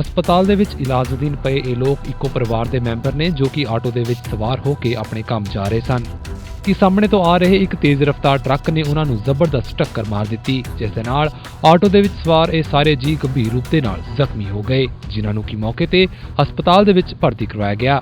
ਹਸਪਤਾਲ ਦੇ ਵਿੱਚ ਇਲਾਜ ਅਧੀਨ ਪਏ ਇਹ ਲੋਕ ਇੱਕੋ ਪਰਿਵਾਰ ਦੇ ਮੈਂਬਰ ਨੇ ਜੋ ਕਿ ਆਟੋ ਦੇ ਵਿੱਚ ਸਵਾਰ ਹੋ ਕੇ ਆਪਣੇ ਕੰਮ ਜਾ ਰਹੇ ਸਨ। ਕਿ ਸਾਹਮਣੇ ਤੋਂ ਆ ਰਹੇ ਇੱਕ ਤੇਜ਼ ਰਫ਼ਤਾਰ ਟਰੱਕ ਨੇ ਉਹਨਾਂ ਨੂੰ ਜ਼ਬਰਦਸਤ ਟੱਕਰ ਮਾਰ ਦਿੱਤੀ, ਜਿਸ ਦੇ ਨਾਲ ਆਟੋ ਦੇ ਵਿੱਚ ਸਵਾਰ ਇਹ ਸਾਰੇ ਜੀ ਗੰਭੀਰ ਰੂਪ ਦੇ ਨਾਲ ਜ਼ਖਮੀ ਹੋ ਗਏ, ਜਿਨ੍ਹਾਂ ਨੂੰ ਕਿ ਮੌਕੇ ਤੇ ਹਸਪਤਾਲ ਦੇ ਵਿੱਚ ਭਰਤੀ ਕਰਵਾਇਆ ਗਿਆ।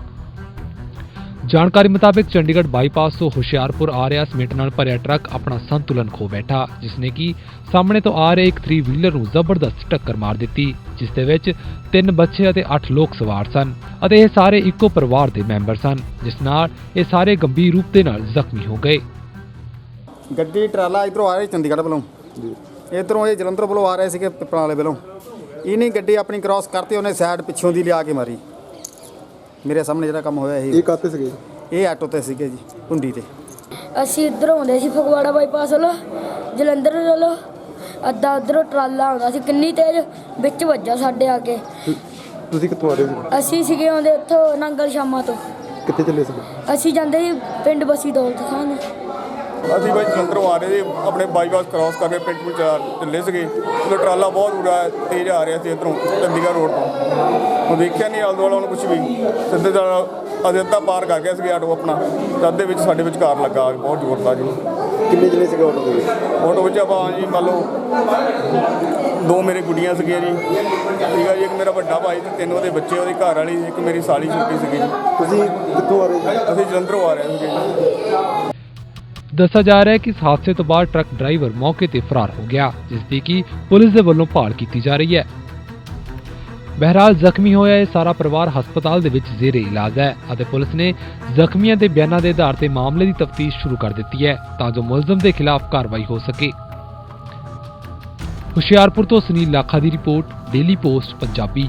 ਜਾਣਕਾਰੀ ਮੁਤਾਬਕ ਚੰਡੀਗੜ੍ਹ ਬਾਈਪਾਸ ਤੋਂ ਹੁਸ਼ਿਆਰਪੁਰ ਆ ਰਿਹਾ ਸਮੇਟ ਨਾਲ ਭਰਿਆ ਟਰੱਕ ਆਪਣਾ ਸੰਤੁਲਨ ਖੋ ਬੈਠਾ ਜਿਸ ਨੇ ਕਿ ਸਾਹਮਣੇ ਤੋਂ ਆ ਰਹੇ ਇੱਕ 3 ਵੀਲਰ ਨੂੰ ਜ਼ਬਰਦਸਤ ਟੱਕਰ ਮਾਰ ਦਿੱਤੀ, ਜਿਸ ਦੇ ਵਿੱਚ ਤਿੰਨ ਬੱਚੇ ਅਤੇ 8 ਲੋਕ ਸਵਾਰ ਸਨ ਅਤੇ ਇਹ ਸਾਰੇ ਇੱਕੋ ਪਰਿਵਾਰ ਦੇ ਮੈਂਬਰ ਸਨ, ਜਿਸ ਨਾਲ ਇਹ ਸਾਰੇ ਗੰਭੀਰ ਰੂਪ ਦੇ ਨਾਲ ਜ਼ਖਮੀ ਹੋ ਗਏ। ਗੱਡੀ ਟਰਾਲਾ ਇਧਰੋਂ ਆ ਰਹੀ ਚੰਡੀਗੜ੍ਹ ਵੱਲੋਂ। ਇਧਰੋਂ ਇਹ ਜਲੰਧਰ ਵੱਲੋਂ ਆ ਰਹੇ ਸੀਗੇ ਪਿੱਪਲਾਂ ਵੱਲੋਂ। ਇਹਨੇ ਗੱਡੀ ਆਪਣੀ ਕ੍ਰਾਸ ਕਰਤੀ, ਉਹਨੇ ਸਾਈਡ ਪਿੱਛੋਂ ਦੀ ਲਿਆ ਕੇ ਮਾਰੀ। ਮੇਰੇ ਸਾਹਮਣੇ ਜਿਹੜਾ ਕੰਮ ਹੋਇਆ ਇਹ ਇਹ ਕਾਤੇ ਸੀਗੇ? ਇਹ ਆਟੋ ਤੇ ਸੀਗੇ ਜੀ ਹੁੰਡੀ ਤੇ। ਅਸੀਂ ਇੱਧਰ ਆਉਂਦੇ ਸੀ ਫਗਵਾੜਾ ਬਾਈਪਾਸ ਵੱਲੋਂ ਜਲੰਧਰ ਵੱਲੋਂ। ਅੱਧਾ ਉੱਧਰੋਂ ਟਰਾਲਾ ਆਉਂਦਾ ਸੀ ਕਿੰਨੀ ਤੇਜ਼ ਵਿੱਚ ਵੱਜਾ ਸਾਡੇ ਆ ਕੇ। ਤੁਸੀਂ ਕਿੱਥੋਂ ਆ ਰਹੇ ਸੀ ਅਸੀਂ ਸੀਗੇ ਆਉਂਦੇ ਉੱਥੋਂ ਨੰਗਲ ਸ਼ਾਮਾ ਤੋਂ। ਕਿੱਥੇ ਚੱਲੇ ਸੀਗੇ ਅਸੀਂ ਜਾਂਦੇ ਸੀ ਪਿੰਡ ਬਸੀ ਦੌਲਤ ਖਾਨ ਅਸੀਂ ਬਾਈ ਜਲੰਧਰੋਂ ਆ ਰਹੇ ਸੀ ਆਪਣੇ ਬਾਈਪਾਸ ਕ੍ਰਾਸ ਕਰਕੇ ਪਿੰਡ ਵਿੱਚ ਚੱਲੇ ਸੀਗੇ। ਉਹ ਟਰਾਲਾ ਬਹੁਤ ਉੜਾ ਤੇਜ਼ ਆ ਰਿਹਾ ਸੀ ਇਧਰੋਂ ਚੰਡੀਗੜ੍ਹ ਰੋਡ ਤੋਂ। ਉਹ ਦੇਖਿਆ ਨਹੀਂ ਆਲ ਦੁਆਲਾ ਉਹਨੂੰ ਕੁਝ ਵੀ। ਸਿੱਧੇ ਦਾ ਅਸੀਂ ਅੱਧਾ ਪਾਰ ਕਰ ਗਿਆ ਸੀ ਆਟੋ ਆਪਣਾ। ਤੇ ਅੱਧੇ ਵਿੱਚ ਸਾਡੇ ਵਿੱਚ ਕਾਰ ਲੱਗਾ ਆ ਕੇ ਬਹੁਤ ਜ਼ੋਰ ਦਾ ਜੀ। ਕਿੰਨੇ ਜਣੇ ਸੀਗੇ ਆਟੋ ਦੇ ਵਿੱਚ? ਆਟੋ ਵਿੱਚ ਆਪਾਂ ਜੀ ਮੰਨ ਲਓ ਦੋ ਮੇਰੇ ਗੁੱਡੀਆਂ ਸੀਗੀਆਂ ਜੀ। ਠੀਕ ਆ ਜੀ ਇੱਕ ਮੇਰਾ ਵੱਡਾ ਭਾਈ ਤੇ ਤਿੰਨ ਉਹਦੇ ਬੱਚੇ ਉਹਦੀ ਘਰ ਵਾਲੀ ਇੱਕ ਮੇਰੀ ਸਾਲੀ ਛੋਟੀ ਸੀਗੀ ਜੀ। ਤੁਸੀਂ ਕਿੱਥੋਂ ਆ ਰਹੇ ਸੀ? ਅਸੀਂ ਜਲੰਧਰੋਂ ਆ ਰਹੇ ਸੀਗੇ ਜੀ। ਦੱਸਿਆ ਜਾ ਰਿਹਾ ਹੈ ਕਿ ਇਸ ਹਾਦਸੇ ਤੋਂ ਬਾਅਦ ਟਰੱਕ ਡਰਾਈਵਰ ਮੌਕੇ ਤੇ ਫਰਾਰ ਹੋ ਗਿਆ ਜਿਸ ਦੀ ਕਿ ਪੁਲਿਸ ਦੇ ਵੱਲੋਂ ਭਾਲ ਕੀਤੀ ਜਾ ਰਹੀ ਹੈ। ਬਹਿਰਾਲ ਜ਼ਖਮੀ ਹੋਇਆ ਇਹ ਸਾਰਾ ਪਰਿਵਾਰ ਹਸਪਤਾਲ ਦੇ ਵਿੱਚ ਜ਼ੇਰੇ ਇਲਾਜ ਹੈ ਅਤੇ ਪੁਲਿਸ ਨੇ ਜ਼ਖਮੀਆਂ ਦੇ ਬਿਆਨਾਂ ਦੇ ਆਧਾਰ ਤੇ ਮਾਮਲੇ ਦੀ ਤਫਤੀਸ਼ ਸ਼ੁਰੂ ਕਰ ਦਿੱਤੀ ਹੈ ਤਾਂ ਜੋ ਮੁਲਜ਼ਮ ਦੇ ਖਿਲਾਫ ਕਾਰਵਾਈ ਹੋ ਸਕੇ। ਹੁਸ਼ਿਆਰਪੁਰ ਤੋਂ ਸੁਨੀਲ ਲਾਖਾ ਦੀ ਰਿਪੋਰਟ ਡੇਲੀ ਪੋਸਟ ਪੰਜਾਬੀ।